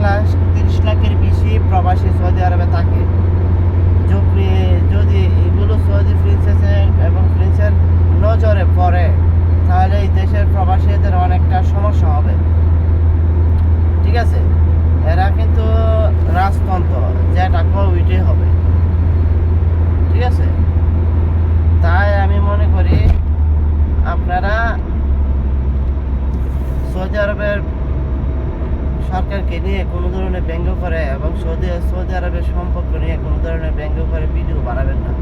লাখ তিরিশ লাখের বেশি প্রবাসী সৌদি আরবে থাকে যদি যদি এগুলো সৌদি প্রিন্সেসের এবং প্রিন্সের নজরে পড়ে তাহলে এই দেশের প্রবাসীদের অনেকটা সমস্যা হবে ঠিক আছে এরা কিন্তু রাজতন্ত্র যেটা ওইটাই হবে ঠিক আছে তাই আমি মনে করি আপনারা সৌদি আরবের সরকারকে নিয়ে কোনো ধরনের ব্যঙ্গ করে এবং সৌদি সৌদি আরবের সম্পর্ক নিয়ে কোনো ধরনের ব্যঙ্গ করে ভিডিও বানাবেন না।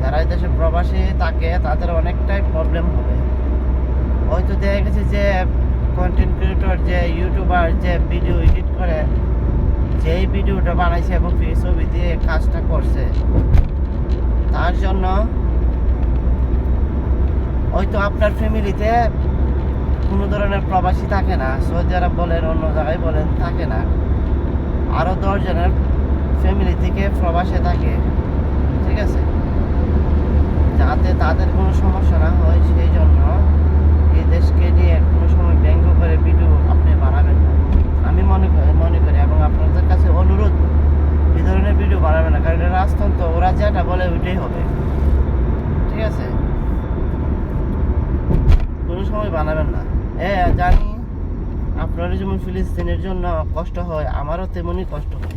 যারা এই দেশে প্রবাসী থাকে, তাদের অনেকটাই প্রবলেম হবে। হয়তো দেখা গেছে যে কন্টেন্ট ক্রিয়েটর যে ইউটিউবার যে ভিডিও এডিট করে, যেই ভিডিওটা বানাইছে এবং ছবি দিয়ে কাজটা করছে, তার জন্য হয়তো আপনার ফ্যামিলিতে কোনো ধরনের প্রবাসী থাকে না সৌদি আরব বলেন, অন্য জায়গায় বলেন, থাকে না। আরও দশজনের ফ্যামিলি থেকে প্রবাসে থাকে, ঠিক আছে? যাতে তাদের কোনো সমস্যা না হয়, সেই জন্য এই দেশকে নিয়ে কোনো সময় ব্যঙ্গ করে ভিডিও আপনি বানাবেন না। আমি মনে করি মনে করি এবং আপনাদের কাছে অনুরোধ, এই ধরনের ভিডিও বানাবেন না, কারণ রাজতন্ত্র, ওরা যেটা বলে ওইটাই হবে। ঠিক আছে? কোনো সময় বানাবেন না। এ জানি। আপনারও যেমন ফিলিস্তিনের জন্য কষ্ট হয়, আমারও তেমনই কষ্ট হয়।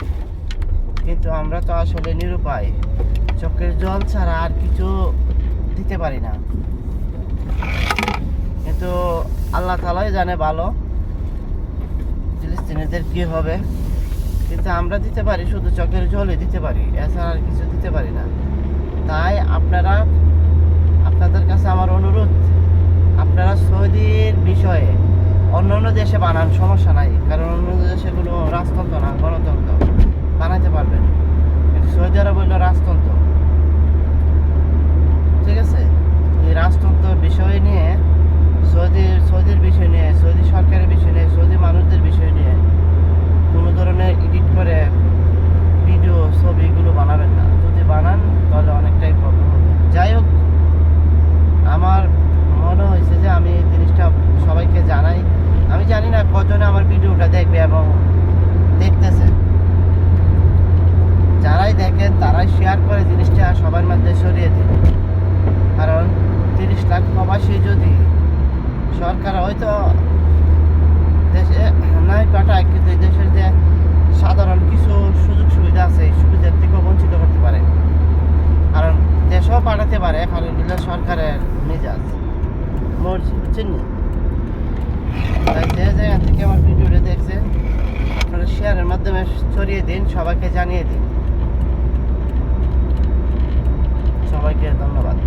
কিন্তু আমরা তো আসলে নিরুপায়। চোখের জল ছাড়া আর কিছু দিতে পারি না। কিন্তু আল্লাহ তালাই জানে ভালো, ফিলিস্তিনিদের কি হবে। কিন্তু আমরা দিতে পারি, শুধু চোখের জলই দিতে পারি, এছাড়া আর কিছু দিতে পারি না। তাই আপনারা আপনাদের কাছে আমার অনুরোধ আপনারা সৌদির বিষয়ে অন্য অন্য দেশে বানান সমস্যা নাই। কারণ অন্য দেশেগুলো রাজতন্ত্র না গণতন্ত্র বানাতে পারবেন কিন্তু সৌদি আরব হইল রাজতন্ত্র ঠিক আছে এই রাজতন্ত্র বিষয় নিয়ে সৌদির সৌদির বিষয় নিয়ে সৌদি সরকারের বিষয় নিয়ে সৌদি মানুষদের বিষয় নিয়ে কোনো ধরনের এডিট করে ভিডিও ছবিগুলো বানাবেন না যদি বানান তাহলে অনেকটাই প্রবলেম হবে যাই হোক আমার মনে হয়েছে যে আমি এই জিনিসটা সবাইকে জানাই আমি জানি না কজনে আমার ভিডিওটা দেখবে এবং দেখতেছে। যারাই দেখেন, তারাই শেয়ার করে জিনিসটা সবার মধ্যে সরিয়ে দিন কারণ তিরিশ লাখ প্রবাসী যদি সরকার হয়তো দেশে নাই পাঠায়, কিন্তু দেশের যে সাধারণ কিছু সুযোগ সুবিধা আছে, এই সুবিধার থেকেও বঞ্চিত করতে পারে। কারণ দেশও পাঠাতে পারে কারণ সরকারের মেজাজ। মর্জি বুঝছেন নি? তাই যে জায়গা থেকে আমার ভিডিওটা দেখছে শেয়ারের মাধ্যমে ছড়িয়ে দিন, সবাইকে জানিয়ে দিন। সবাইকে ধন্যবাদ।